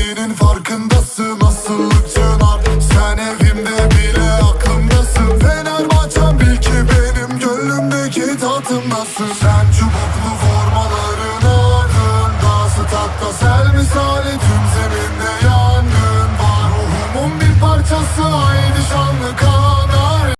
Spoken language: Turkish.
Değilin farkındasın asıllıkçın art Sen evimde bile aklımdasın. Fenerbahçem bil ki benim gönlümdeki tatımdasın Sen çubuklu formaların ardında Statta sel misal